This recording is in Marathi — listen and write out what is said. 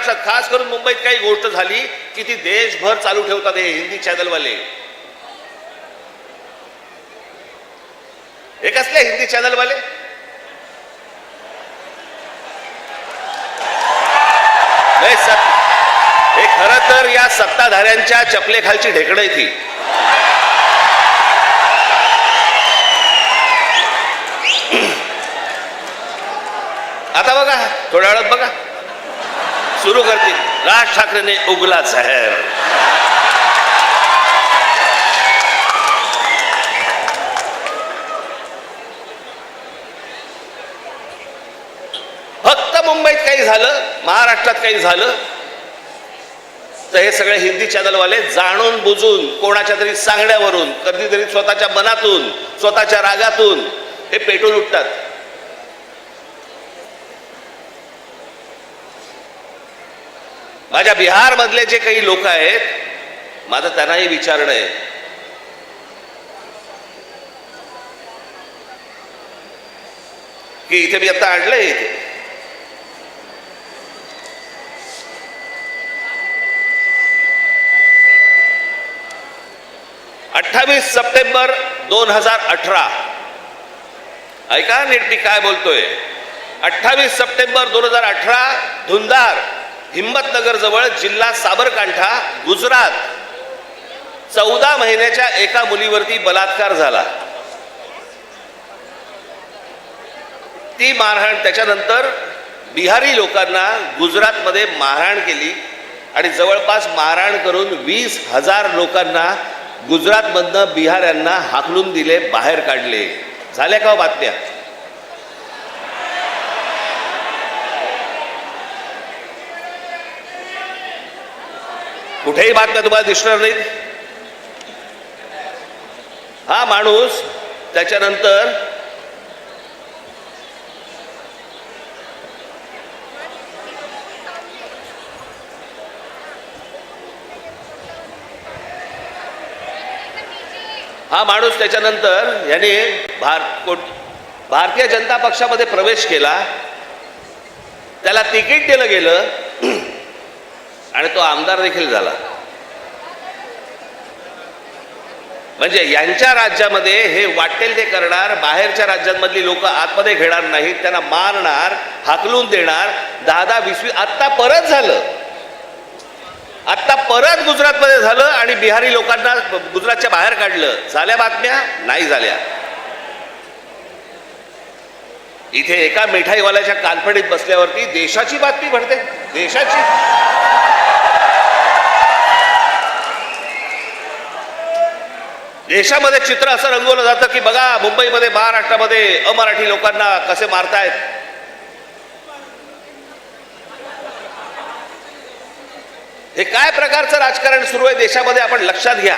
महाराष्ट्रात खास करून मुंबईत काही गोष्ट झाली की ती देशभर चालू ठेवतात हे हिंदी चॅनलवाले. एक कसले हिंदी चॅनलवाले? नाही सत हे खरं तर या सत्ताधाऱ्यांच्या चपलेखालची ढेकणं ती. आता बघा थोड्या वेळात बघा. सुरू करतील राज ठाकरेने उगला झहर फक्त मुंबईत काही झालं महाराष्ट्रात काही झालं तर हे सगळे हिंदी चॅनलवाले जाणून बुजून कोणाच्या तरी सांगण्यावरून कधीतरी स्वतःच्या मनातून स्वतःच्या रागातून हे पेटून उठतात. माझ्या बिहारमधले जे काही लोक आहेत माझं त्यांनाही विचारणं आहे. की इथे मी आता आणलंय इथे. अठ्ठावीस सप्टेंबर दोन हजार अठरा. ऐका नीट मी काय बोलतोय. अठ्ठावीस सप्टेंबर दोन हजार अठरा धुंदार. हिम्मतनगर जवळ जिल्हा साबरकांठा गुजरात. चौदा महिन्याच्या एका मुलीवरती बलात्कार झाला. ती मारहाण त्याच्यानंतर बिहारी लोकांना गुजरातमध्ये मारहाण केली आणि जवळपास मारहाण करून वीस हजार लोकांना गुजरातमधनं बिहाऱ्यांना हाकलून दिले बाहेर काढले. झाल्या का हो बातम्या? कुठेही बातम्या तुम्हाला दिसणार नाहीत हा माणूस त्याच्यानंतर हा माणूस त्याच्यानंतर याने भार भारतीय जनता पक्षामध्ये प्रवेश केला. त्याला तिकीट दिलं गेलं. आणि तो आमदार देखील झाला. म्हणजे यांच्या राज्यामध्ये हे वाटेल ते करणार बाहेरच्या राज्यांमधली लोक आतमध्ये घेणार नाहीत त्यांना मारणार हाकलून देणार. दहा दहा वीस आत्ता परत झालं. आत्ता परत गुजरातमध्ये झालं आणि बिहारी लोकांना गुजरातच्या बाहेर काढलं. झाल्या बातम्या? नाही झाल्या. इथे एका मिठाईवाल्याच्या कानफडीत बसल्यावरती देशाची बातमी भरते. देशाची. देशामध्ये चित्र असं रंगवलं जातं की बघा मुंबईमध्ये महाराष्ट्रामध्ये अमराठी लोकांना कसे मारतायत. हे काय प्रकारचं राजकारण सुरू आहे देशामध्ये? आपण लक्षात घ्या.